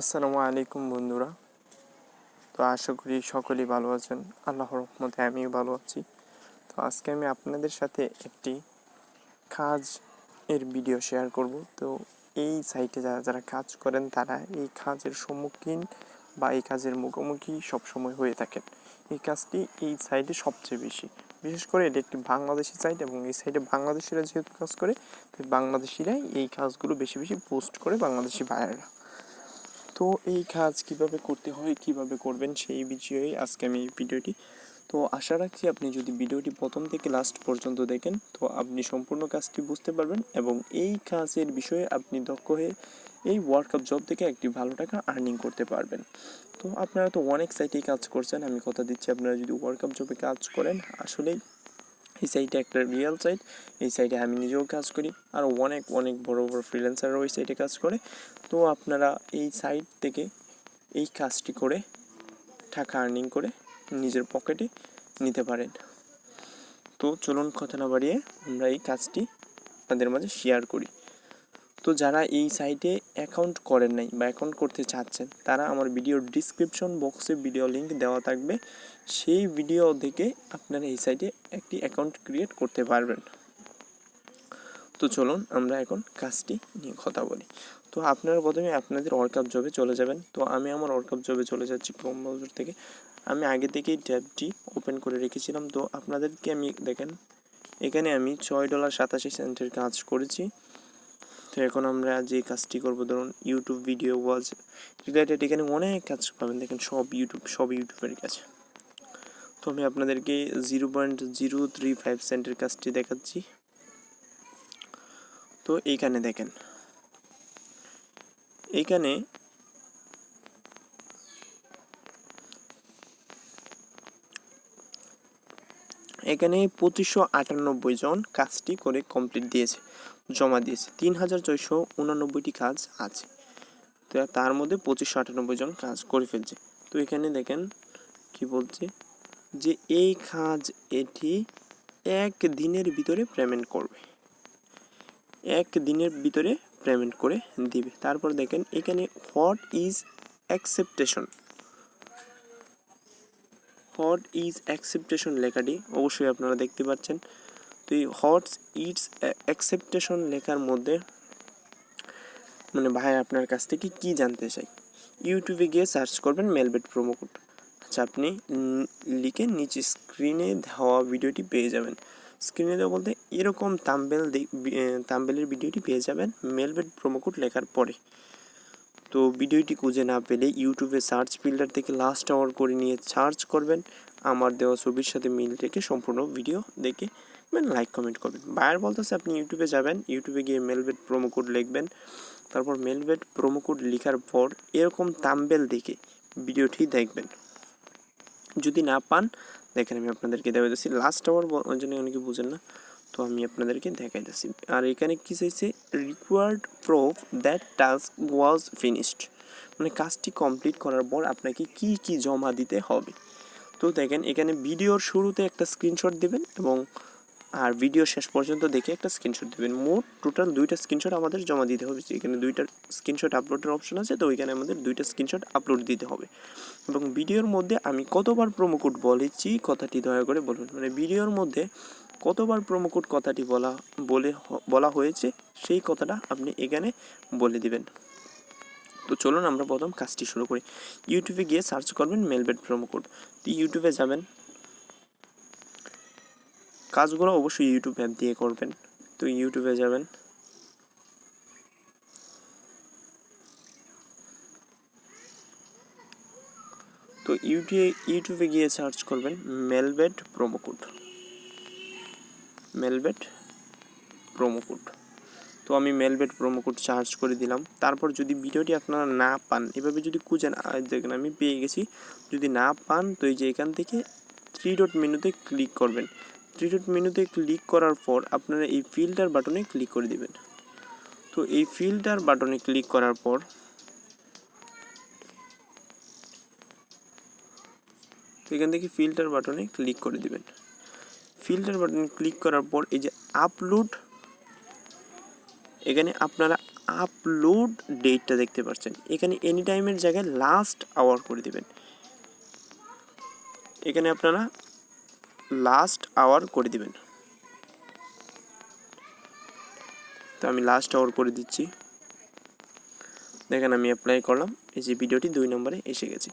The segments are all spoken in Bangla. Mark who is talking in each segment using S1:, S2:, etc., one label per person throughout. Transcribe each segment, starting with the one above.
S1: আসসালামু আলাইকুম বন্ধুরা। তো আশা করি সকলেই ভালো আছেন। আল্লাহর রহমতে আমিও ভালো আছি। তো আজকে আমি আপনাদের সাথে একটি কাজ এর ভিডিও শেয়ার করব। তো এই সাইটে যারা যারা কাজ করেন, তারা এই কাজের সম্মুখীন বা এই কাজের মুখোমুখি সবসময় হয়ে থাকেন। এই কাজটি এই সাইটে সবচেয়ে বেশি। বিশেষ করে এটি একটি বাংলাদেশি সাইট এবং এই সাইটে বাংলাদেশিরা যেহেতু কাজ করে তো বাংলাদেশিরাই এই কাজগুলো বেশি বেশি পোস্ট করে বাংলাদেশি বায়াররা তো এই কাজ কীভাবে করতে হয়, কীভাবে করবেন সেই বিষয়েই আজকে আমি এই ভিডিওটি। তো আশা রাখছি আপনি যদি ভিডিওটি প্রথম থেকে লাস্ট পর্যন্ত দেখেন, তো আপনি সম্পূর্ণ কাজটি বুঝতে পারবেন এবং এই কাজের বিষয়ে আপনি দক্ষ হয়ে এই ওয়ার্কআপ জব থেকে একটি ভালো টাকা আর্নিং করতে পারবেন। তো আপনারা তো অনেক সাইটেই কাজ করছেন, আমি কথা দিচ্ছি, আপনারা যদি ওয়ার্কআপ জবে কাজ করেন, আসলেই এই সাইটে একটা রিয়েল সাইট এই সাইটে আমি নিজেও কাজ করি। আর অনেক অনেক বড় বড় ফ্রিল্যান্সাররা ওই সাইটে কাজ করে। তো আপনারা এই সাইট থেকে এই কাজটি করে টাকা আর্নিং করে নিজের পকেটে নিতে পারেন। তো চলুন কথা না বাড়িয়ে আমরা এই কাজটি আপনাদের মাঝে শেয়ার করি। তো যারা এই সাইটে অ্যাকাউন্ট করেন নাই বা অ্যাকাউন্ট করতে চাচ্ছেন, তারা আমার ভিডিওর ডিসক্রিপশন বক্সে ভিডিও লিংক দেওয়া থাকবে। সেই ভিডিও থেকে আপনারা এই সাইটে একটি অ্যাকাউন্ট ক্রিয়েট করতে পারবেন। তো চলুন আমরা এখন কাজটি নিয়ে কথা বলি। তো আপনারা প্রথমে আপনাদের ওয়ার্কআপ জবে চলে যাবেন। তো আমি আমার ওয়ার্কআপ জবে চলে যাচ্ছি ক্রোম ব্রাউজার থেকে। আমি আগে থেকেই ট্যাবটি ওপেন করে রেখেছিলাম। তো আপনাদেরকে আমি দেখেন, এখানে আমি ছয় ডলার সাতাশি সেন্টের কাজ করেছি। তো এখন আমরা যে কাজটি করব, ধরুন ইউটিউব ভিডিও ওয়াজ রিলেটেড এখানে অনেক কাজ পাবেন। দেখেন সব ইউটিউব সব ইউটিউবের কাছে তো আমি আপনাদেরকে zero point zero three five সেন্টের কাজটি দেখাচ্ছি। তো এইখানে দেখেন, এইখানে এখানে পঁচিশশো আটানব্বই জন কাজটি করে কমপ্লিট দিয়েছে। জমা দিয়েছে। তিন হাজার ছয়শো উনানব্বইটি কাজ আছে। তো তার মধ্যে পঁচিশশো আটানব্বই জন কাজ করে ফেলছে। তো এখানে দেখেন কি বলছে যে এই কাজ এটি এক দিনের ভিতরে পেমেন্ট করবে। এক দিনের ভিতরে পেমেন্ট করে দিবে। তারপর দেখেন এখানে what is acceptation what is acceptation লেখাটি অবশ্যই আপনারা দেখতে পাচ্ছেন। তো এই হটস ইটস অ্যাকসেপ্টেশন লেখার মধ্যে মানে ভাই আপনার কাছ থেকে কি জানতে চাই? ইউটিউবে গিয়ে সার্চ করবেন মেলবেট প্রোমো কোড আচ্ছা আপনি লিখে নিচে স্ক্রিনে দেওয়া ভিডিওটি পেয়ে যাবেন। স্ক্রিনে দেওয়া বলতে এরকম তাম্বেল তাম্বেলের ভিডিওটি পেয়ে যাবেন মেলবেট প্রোমো কোড লেখার পরে। তো ভিডিওটি খুঁজে না পেলে ইউটিউবে সার্চ ফিল্টার থেকে লাস্ট আওয়ার করে নিয়ে সার্চ করবেন। আমার দেওয়া ছবির সাথে মিল রেখে সম্পূর্ণ ভিডিও দেখে মানে লাইক কমেন্ট করবেন। বায়ার বলতেছে, আপনি ইউটিউবে যাবেন ইউটিউবে গিয়ে মেলবেট প্রোমো কোড লিখবেন। তারপর মেলবেট প্রোমো কোড লেখার পর এরকম তাম্বেল দেখে ভিডিওটি দেখবেন। যদি না পান, দেখেন আমি আপনাদেরকে দেখাইতেছি। লাস্ট আওয়ার ওই জন্য অনেকে বুঝেন না, তো আমি আপনাদেরকে দেখাইতেছি। আর এখানে কি চাইছে? Required proof that task was finished মানে কাজটি কমপ্লিট করার পর আপনাকে কি কি জমা দিতে হবে। তো দেখেন, এখানে ভিডিওর শুরুতে একটা স্ক্রিনশট দেবেন এবং আর ভিডিও শেষ পর্যন্ত দেখে একটা স্ক্রিনশট দেবেন। মোট টোটাল দুইটা স্ক্রিনশট আমাদের জমা দিতে হবে। এখানে দুইটা স্ক্রিনশট আপলোডের অপশন আছে, তো ওইখানে আমাদের দুইটা স্ক্রিনশট আপলোড দিতে হবে। এবং ভিডিওর মধ্যে আমি কতবার প্রোমো কোড বলেছি কথাটি দয়া করে বলুন। মানে ভিডিওর মধ্যে কতবার প্রোমো কোড কথাটি বলা, বলে বলা হয়েছে, সেই কথাটা আপনি এখানে বলে দিবেন। তো চলুন আমরা প্রথম কাজটি শুরু করি। ইউটিউবে গিয়ে সার্চ করবেন মেলবেট প্রোমো কোড তো ইউটিউবে যাবেন। কাজগুলো অবশ্যই ইউটিউব অ্যাপ দিয়ে করবেন। তো ইউটিউবে যাবেন। তো ইউটিউবে ইউটিউবে গিয়ে সার্চ করবেন Melbet promo code Melbet promo code তো আমি মেলবেট প্রোমো কোড চার্জ করে দিলাম। তারপর যদি ভিডিওটি আপনারা না পান, এভাবে যদি খুঁজেন দেখেন আমি পেয়ে গেছি। যদি না পান, তো এই যে এখান থেকে থ্রি ডট মেনুতে ক্লিক করবেন। থ্রি মেনুতে ক্লিক করার পর আপনারা এই ফিল্টার বাটনে ক্লিক করে দিবেন। তো এই ফিল্টার বাটনে ক্লিক করার পর এখান থেকে ফিল্টার বাটনে ক্লিক করে দিবেন। ফিল্টার বাটনে ক্লিক করার পর এই যে আপলোড এখানে আপনারা আপলোড ডেটটা দেখতে পাচ্ছেন। এখানে এনি টাইমের জায়গায় লাস্ট আওয়ার করে দিবেন। এখানে আপনারা লাস্ট আওয়ার করে দিবেন। তো আমি লাস্ট আওয়ার করে দিচ্ছি। দেখেন আমি অ্যাপ্লাই করলাম, এই যে ভিডিওটি দুই নম্বরে এসে গেছে।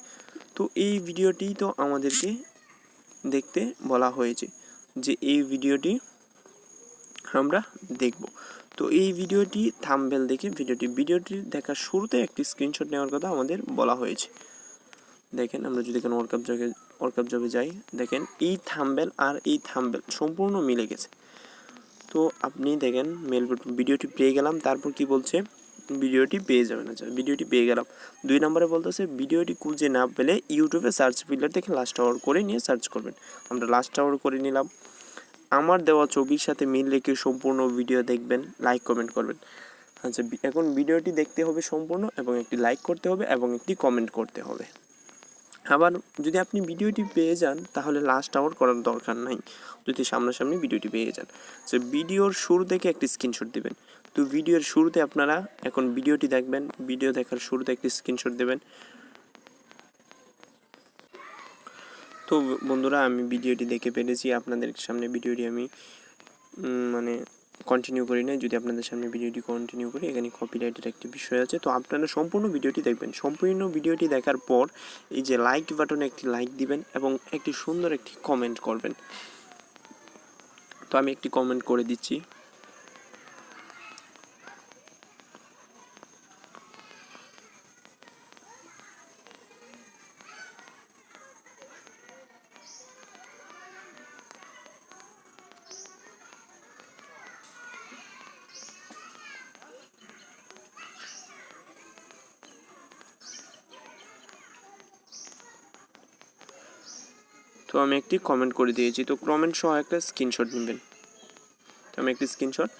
S1: তো এই ভিডিওটি তো আমাদেরকে দেখতে বলা হয়েছে যে এই ভিডিওটি আমরা দেখব। তো এই ভিডিওটি থামবেল দেখে ভিডিওটি ভিডিওটি দেখার শুরুতে একটি স্ক্রিনশট নেওয়ার কথা আমাদের বলা হয়েছে। দেখেন আমরা যদি এখানে ওয়ার্কআপ জবে ওয়ার্কআপ জবে যাই, দেখেন এই থামবেল আর এই থামবেল সম্পূর্ণ মিলে গেছে। তো আপনি দেখেন মেল ভিডিওটি পেয়ে গেলাম, তারপর কি বলছে? ভিডিওটি পেয়ে যাবেন। আচ্ছা ভিডিওটি পেয়ে গেলাম। দুই নম্বরে বলতেছে, ভিডিওটি খুঁজে না পেলে ইউটিউবে সার্চ ফিল্টার থেকে লাস্ট আওয়ার করে নিয়ে সার্চ করবেন। আমরা লাস্ট আওয়ার করে নিলাম। আমার দেওয়া ছবির সাথে মিল রেখে সম্পূর্ণ ভিডিও দেখবেন লাইক কমেন্ট করবেন। আচ্ছা এখন ভিডিওটি দেখতে হবে সম্পূর্ণ এবং একটি লাইক করতে হবে এবং একটি কমেন্ট করতে হবে। আবার যদি আপনি ভিডিওটি পেয়ে যান, তাহলে লাস্ট আওয়ার করার দরকার নাই। যদি সামনাসামনি ভিডিওটি পেয়ে যান। সো ভিডিওর শুরু থেকে একটি স্ক্রিনশট দেবেন। তো ভিডিওর শুরুতে আপনারা এখন ভিডিওটি দেখবেন, ভিডিও দেখার শুরুতে একটি স্ক্রিনশট দেবেন। তো বন্ধুরা, আমি ভিডিওটি দেখে পেরেছি আপনাদের সামনে ভিডিওটি আমি মানে কন্টিনিউ করি না যদি আপনাদের সামনে ভিডিওটি কন্টিনিউ করি, এখানে কপিরাইটের একটি বিষয় আছে। তো আপনারা সম্পূর্ণ ভিডিওটি দেখবেন। সম্পূর্ণ ভিডিওটি দেখার পর এই যে লাইক বাটনে একটি লাইক দিবেন এবং একটি সুন্দর একটি কমেন্ট করবেন। তো আমি একটি কমেন্ট করে দিচ্ছি। তো আমি একটি কমেন্ট করে দিয়েছি। তো কমেন্ট সহ একটা স্ক্রিনশট নেবেন। তো আমি একটি স্ক্রিনশট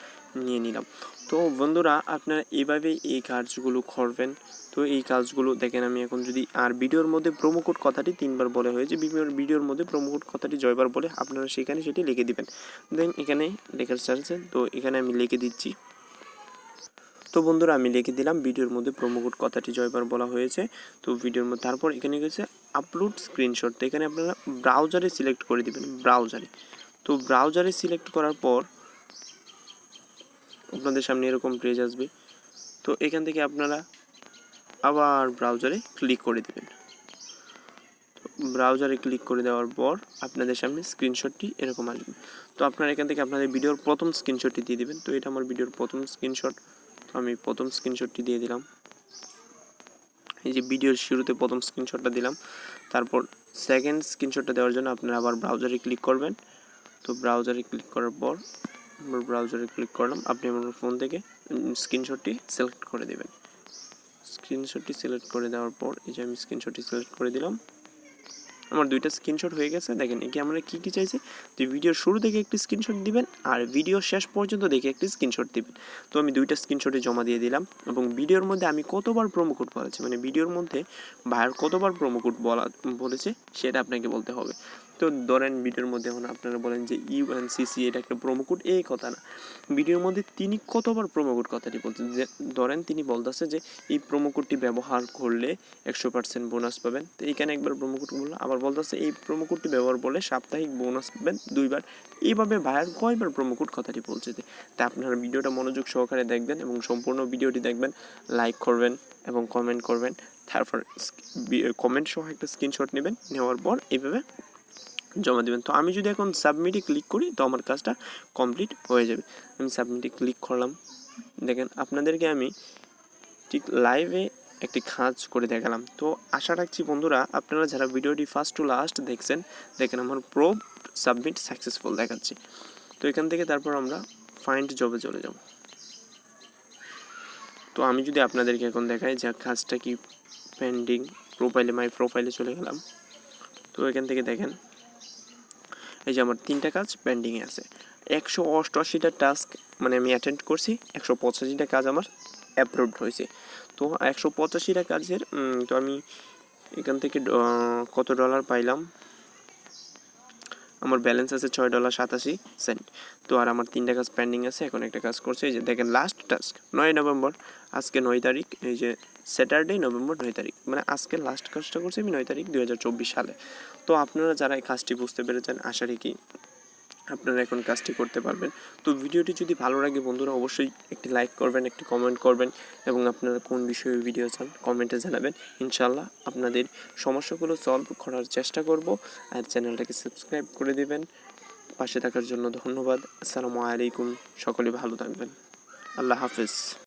S1: নিয়ে নিলাম। তো বন্ধুরা, আপনারা এভাবে এই কাজগুলো করবেন। তো এই কাজগুলো দেখেন, আমি এখন যদি আর ভিডিওর মধ্যে প্রোমো কোড কথাটি তিনবার বলে হয়েছে, বিভিন্ন ভিডিওর মধ্যে কোড কথাটি জয়বার বলে আপনারা সেখানে সেটি লিখে দিবেন। দেন এখানে লেখার চাচ্ছেন তো এখানে আমি লিখে দিচ্ছি। তো বন্ধুরা, আমি লিখে দিলাম, ভিডিওর মধ্যে প্রোমো কোড কথাটি জয়বার বলা হয়েছে। তো ভিডিওর মধ্যে তারপর এখানে গেছে আপলোড স্ক্রিনশট তো এখানে আপনারা ব্রাউজারে সিলেক্ট করে দিবেন ব্রাউজারে তো ব্রাউজারে সিলেক্ট করার পর আপনাদের সামনে এরকম পেজ আসবে। তো এখান থেকে আপনারা আবার ব্রাউজারে ক্লিক করে দেবেন। ব্রাউজারে ক্লিক করে দেওয়ার পর আপনাদের সামনে স্ক্রিনশটটি এরকম আসবে। তো আপনারা এখান থেকে আপনাদের ভিডিওর প্রথম স্ক্রিনশটটি দিয়ে দিবেন। তো এটা আমার ভিডিওর প্রথম স্ক্রিনশট আমি প্রথম স্ক্রিনশটটি দিয়ে দিলাম। এই যে ভিডিওর শুরুতে প্রথম স্ক্রিনশটটা দিলাম। তারপর সেকেন্ড স্ক্রিনশটটা দেওয়ার জন্য আপনারা আবার ব্রাউজারে ক্লিক করবেন। তো ব্রাউজারে ক্লিক করার পর আমার ব্রাউজারে ক্লিক করলাম। আপনি আমার ফোন থেকে স্ক্রিনশটটি সিলেক্ট করে দেবেন। স্ক্রিনশটটি সিলেক্ট করে দেওয়ার পর এই যে আমি স্ক্রিনশটটি সিলেক্ট করে দিলাম। আমার দুইটা স্ক্রিনশট হয়ে গেছে। দেখেন একে আমরা কী কী চাইছি? যে ভিডিওর শুরু থেকে একটি স্ক্রিনশট দিবেন আর ভিডিও শেষ পর্যন্ত দেখে একটি স্ক্রিনশট দিবেন। তো আমি দুইটা স্ক্রিনশটে জমা দিয়ে দিলাম এবং ভিডিওর মধ্যে আমি কতবার প্রোমো কোড বলেছি মানে ভিডিওর মধ্যে ভাইয়ের কতবার প্রোমো কোড বলা, বলেছে সেটা আপনাকে বলতে হবে। তো ধরেন ভিডিওর মধ্যে এখন আপনারা বলেন যে ইউএনসিসি এটা একটা কোড এই কথা না। ভিডিওর মধ্যে তিনি কতবার কোড কথাটি বলছেন? যে ধরেন তিনি বলতেছে যে এই কোডটি ব্যবহার করলে একশো পার্সেন্ট বোনাস পাবেন। তো এইখানে একবার কোড বলল, আবার বলতেছে এই কোডটি ব্যবহার করলে সাপ্তাহিক বোনাস পাবেন দুইবার। এইভাবে ভাইয়ার কয়বার কোড কথাটি বলছে তা আপনারা ভিডিওটা মনোযোগ সহকারে দেখবেন এবং সম্পূর্ণ ভিডিওটি দেখবেন লাইক করবেন এবং কমেন্ট করবেন। তারপর কমেন্ট সহ একটা স্ক্রিনশট নেবেন, নেওয়ার পর এইভাবে জমা দেবেন। তো আমি যদি এখন সাবমিটে ক্লিক করি, তো আমার কাজটা কমপ্লিট হয়ে যাবে। আমি সাবমিটে ক্লিক করলাম। দেখেন, আপনাদেরকে আমি ঠিক লাইভে একটি কাজ করে দেখালাম। তো আশা রাখছি বন্ধুরা, আপনারা যারা ভিডিওটি ফার্স্ট টু লাস্ট দেখছেন, দেখেন আমার প্রো সাবমিট সাকসেসফুল দেখাচ্ছে। তো এখান থেকে তারপর আমরা ফাইন্ড জবে চলে যাব। তো আমি যদি আপনাদেরকে এখন দেখাই, যে কাজটা কি পেন্ডিং প্রোফাইলে মাই প্রোফাইলে চলে গেলাম। তো এখান থেকে দেখেন এই যে আমার তিনটা কাজ পেন্ডিংয়ে আছে। একশো অষ্টআশিটা টাস্ক মানে আমি অ্যাটেন্ড করছি, একশো পঁচাশিটা কাজ আমার অ্যাপ্রুভড হয়েছে। তো একশো পঁচাশিটা কাজের তো আমি এখান থেকে কত ডলার পাইলাম? আমার ব্যালেন্স আছে ছয় ডলার সাতাশি সেন্ট তো আর আমার তিনটা কাজ পেন্ডিং আছে, এখন একটা কাজ করছে, এই যে দেখেন লাস্ট টাস্ক নয় নভেম্বর, আজকে নয় তারিখ, এই যে স্যাটারডে নভেম্বর, নয় তারিখ। মানে আজকে লাস্ট কাজটা করছি আমি নয় তারিখ দু হাজার চব্বিশ সালে। তো আপনারা যারা এই কাজটি বুঝতে পেরেছেন, আশা রেখি আপনারা এখন কাজটি করতে পারবেন। তো ভিডিওটি যদি ভালো লাগে বন্ধুরা, অবশ্যই একটি লাইক করবেন, একটি কমেন্ট করবেন এবং আপনারা কোন বিষয়ে ভিডিও চান কমেন্টে জানাবেন। ইনশাল্লাহ আপনাদের সমস্যাগুলো সলভ করার চেষ্টা করব আর চ্যানেলটাকে সাবস্ক্রাইব করে দেবেন। পাশে থাকার জন্য ধন্যবাদ। আসসালামু আলাইকুম। সকলে ভালো থাকবেন। আল্লাহ হাফিজ।